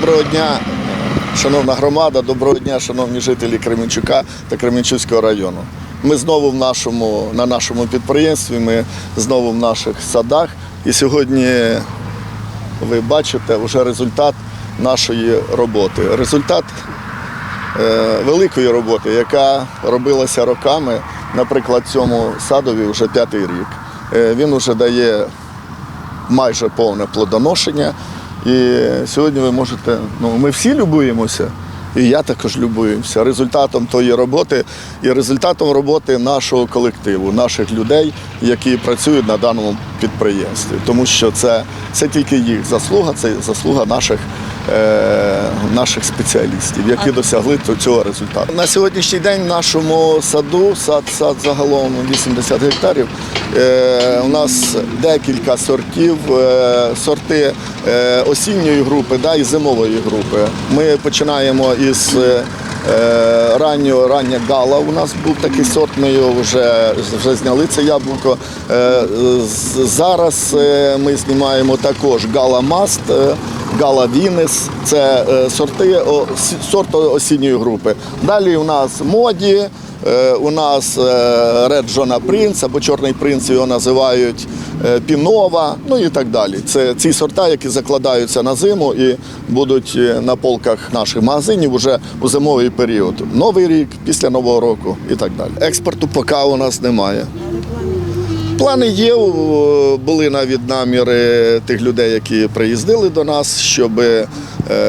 Доброго дня, шановна громада, доброго дня, шановні жителі Кременчука та Кременчуцького району. Ми знову в нашому, на нашому підприємстві, ми знову в наших садах. І сьогодні ви бачите вже результат нашої роботи. Результат е, великої роботи, яка робилася роками. Наприклад, цьому садові вже п'ятий рік. Е, він вже дає майже повне плодоношення. І сьогодні ви можете, ну ми всі любуємося, і я також любуюся результатом тої роботи і результатом роботи нашого колективу, наших людей, які працюють на даному підприємстві. Тому що це, це тільки їх заслуга, це заслуга наших, наших спеціалістів, які досягли цього результату. На сьогоднішній день в нашому саду, сад, сад загалом 80 гектарів. Е, у нас декілька сортів, е, сорти е, осінньої групи да, і зимової групи. Ми починаємо із е, е, раннього рання гала. У нас був такий сорт, ми його вже, вже зняли це яблуко. Е, зараз е, ми знімаємо також гала маст. Е, Гала Вінес, це е, сорти о, с- сорту осінньої групи. Далі у нас моді, е, у нас Ред Джона Принц або Чорний принц його називають е, Пінова, ну і так далі. Це ці сорта, які закладаються на зиму і будуть е, на полках наших магазинів уже у зимовий період. Новий рік, після Нового року і так далі. Експорту поки у нас немає. Плани є, були навіть наміри тих людей, які приїздили до нас, щоб,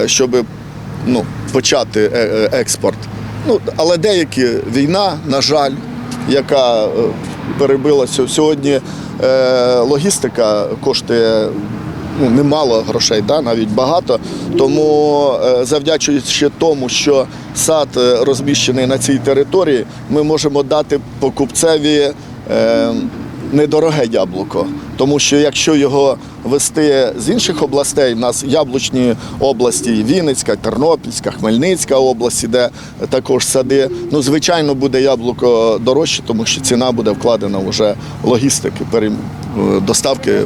щоб ну, почати е- е, експорт. Ну, але деякі війна, на жаль, яка е, перебила сьо- сьогодні. е, Логістика коштує ну, немало грошей, да, навіть багато. Тому е, завдячуючи тому, що сад е, розміщений на цій території, ми можемо дати покупцеві. е, недороге яблуко. Тому що якщо його вести з інших областей, в нас яблучні області Вінницька, Тернопільська, Хмельницька області, де також сади, ну звичайно буде яблуко дорожче, тому що ціна буде вкладена вже в логістики, е, доставки.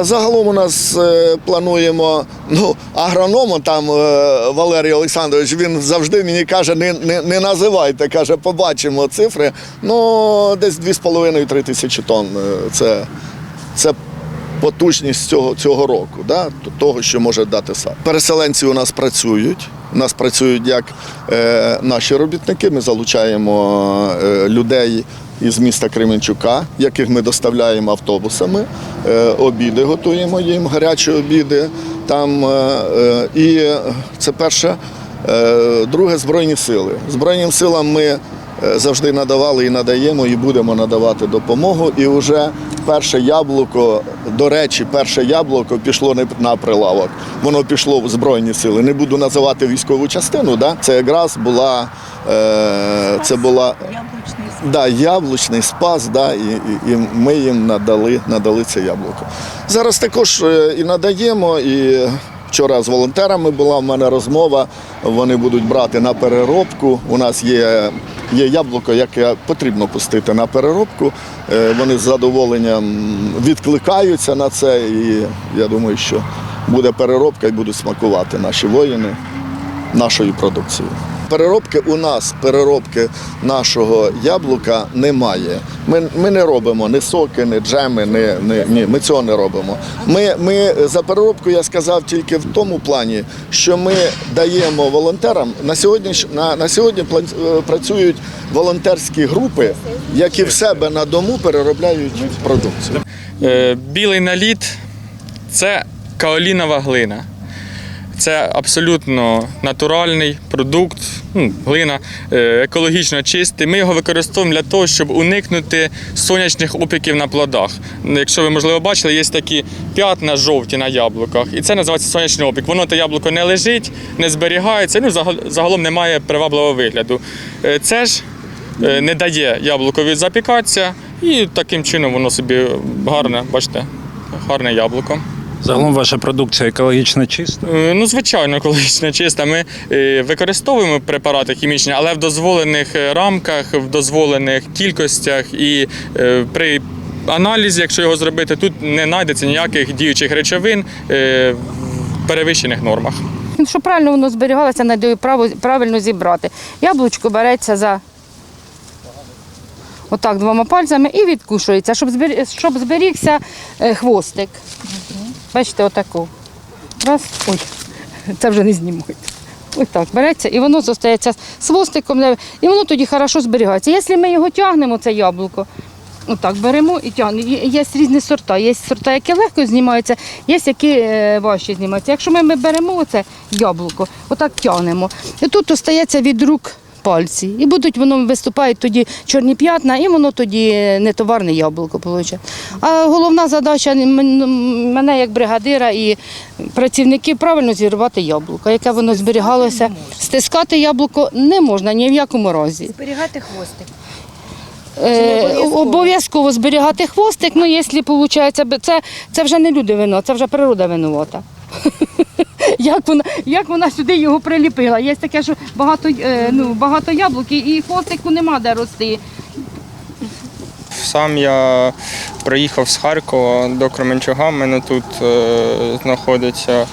Загалом у нас е, плануємо, ну, агрономом там е, Валерій Олександрович, він завжди мені каже, не, не, не називайте, каже, побачимо цифри. Ну, десь 2,5-3 тисячі тонн. е, Це, це потужність цього, цього року, да? того, що може дати сад. Переселенці у нас працюють. У нас працюють як е, наші робітники. Ми залучаємо е, людей із міста Кременчука, яких ми доставляємо автобусами. Е, обіди готуємо їм, гарячі обіди. Там, е, е, і це перше. Друге збройні сили. Збройним силам ми завжди надавали і надаємо, і будемо надавати допомогу. І вже перше яблуко, до речі, перше яблуко пішло не на прилавок. Воно пішло в збройні сили. Не буду називати військову частину. Да? Це якраз була е, це була да, яблучний спас, да, і, і, і ми їм надали, надали це яблуко. Зараз також е, і надаємо, і вчора з волонтерами була в мене розмова. Вони будуть брати на переробку. У нас є, є яблуко, яке потрібно пустити на переробку. Е, Вони з задоволенням відкликаються на це, і я думаю, що буде переробка і будуть смакувати наші воїни нашою продукцією. Переробки у нас, переробки нашого яблука немає. Ми, ми не робимо ні соки, ні джеми, ні, ні, ні, ми цього не робимо. Ми, ми за переробку я сказав тільки в тому плані, що ми даємо волонтерам на сьогодні, на, на сьогодні е, працюють волонтерські групи, які в себе на дому переробляють продукцію. Е, Білий наліт це каолінова глина. Це абсолютно натуральний продукт, ну, глина е, екологічно чистий. Ми його використовуємо для того, щоб уникнути сонячних опіків на плодах. Якщо ви, можливо, бачили, є такі п'ятна жовті на яблуках, і це називається сонячний опік. Воно те яблуко не лежить, не зберігається, ну загалом не має привабливого вигляду. Е, Це ж е, не дає яблукові запікатися, і таким чином воно собі гарне, бачите, гарне яблуко. Загалом ваша продукція екологічно чиста. Е, Ну, звичайно, екологічно чиста. Ми е, використовуємо препарати хімічні, але в дозволених е, рамках, в дозволених кількостях і е, при аналізі, якщо його зробити, тут не знайдеться ніяких діючих речовин е, в перевищених нормах. щоб правильно воно зберігалося, його право- правильно зібрати. Яблучко береться за отак двома пальцями і відкушується, щоб, збер... щоб зберігся е, хвостик. Бачите, отаку. Раз. Ой, це вже не знімайте. Ось так береться, і воно зостається з хвостиком, і воно тоді хорошо зберігається. Якщо ми його тягнемо, це яблуко, отак беремо і тягнемо. Є, різні сорта. Є сорта, які легко знімаються, є які е, важче знімаються. Якщо ми беремо оце яблуко, отак тягнемо, і тут остається від рук пальці. І будуть воно виступають тоді чорні п'ятна, і воно тоді не товарне яблуко. Виходить. А головна задача мене як бригадира і працівників правильно зірвати яблуко, яке воно зберігалося. Стискати яблуко не можна ні в якому разі. Зберігати хвостик. Е, обов'язково? обов'язково зберігати хвостик, ну якщо виходить, це, це вже не люди вино, це вже природа винувата. Як вона, як вона сюди його приліпила? Є таке, що багато, е, ну, багато яблук і- хвостику нема де рости. Сам я приїхав з Харкова до Кременчуга. У мене тут е, знаходяться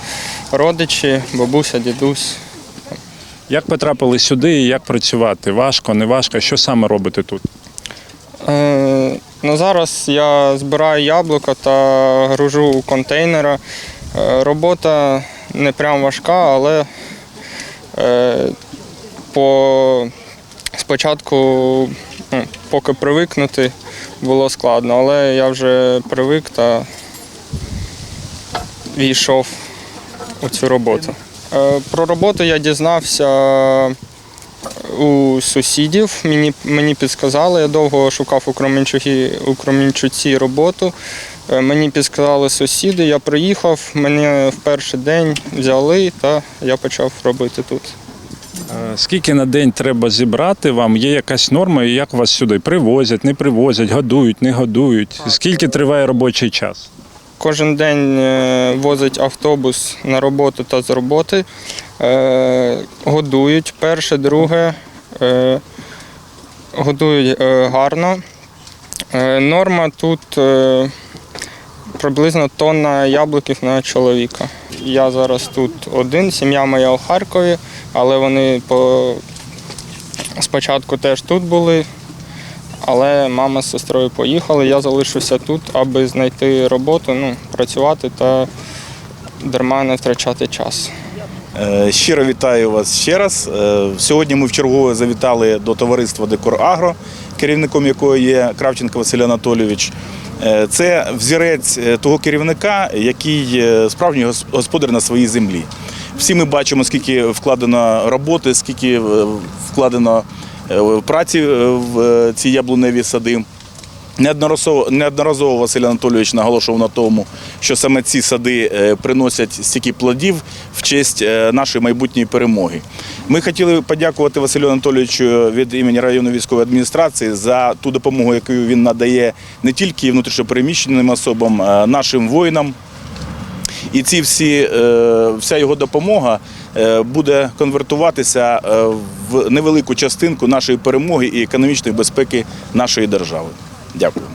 родичі, бабуся, дідусь. Як потрапили сюди і як працювати? Важко, не важко? Що саме робите тут? Е, ну, зараз я збираю яблука та гружу у контейнера. Е, робота не прям важка, але е, по, спочатку, ну, поки привикнути, було складно, але я вже привик та війшов у цю роботу. Е, Про роботу я дізнався у сусідів. Мені, мені підсказали, я довго шукав у Кременчугі, у Кременчуці роботу. Е, Мені підсказали сусіди, я приїхав, мене в перший день взяли та я почав робити тут. Е, Скільки на день треба зібрати вам? Є якась норма, як вас сюди привозять, не привозять, годують, не годують? Скільки триває робочий час? Кожен день е, возить автобус на роботу та з роботи. Е, Годують перше, друге. е, Годують е, гарно. Е, Норма тут е, приблизно тонна яблуків на чоловіка. Я зараз тут один, сім'я моя у Харкові, але вони по... спочатку теж тут були. Але мама з сестрою поїхали. Я залишився тут, аби знайти роботу, ну, працювати та дарма не втрачати час. Е, Щиро вітаю вас ще раз. Е, Сьогодні ми вчергове завітали до товариства Декор Агро, керівником якого є Кравченко Василь Анатолійович. Е, Це взірець е, того керівника, який е, справжній господар на своїй землі. Всі ми бачимо, скільки вкладено роботи, скільки вкладено праці в ці яблуневі сади. Неодноразово, неодноразово Василь Анатолійович наголошував на тому, що саме ці сади е, приносять стільки плодів в честь е, нашої майбутньої перемоги. Ми хотіли подякувати Василю Анатолійовичу від імені районної військової адміністрації за ту допомогу, яку він надає не тільки внутрішньопереміщеним особам, а нашим воїнам. І ці всі, е, вся його допомога буде конвертуватися в невелику частинку нашої перемоги і економічної безпеки нашої держави. Дякую.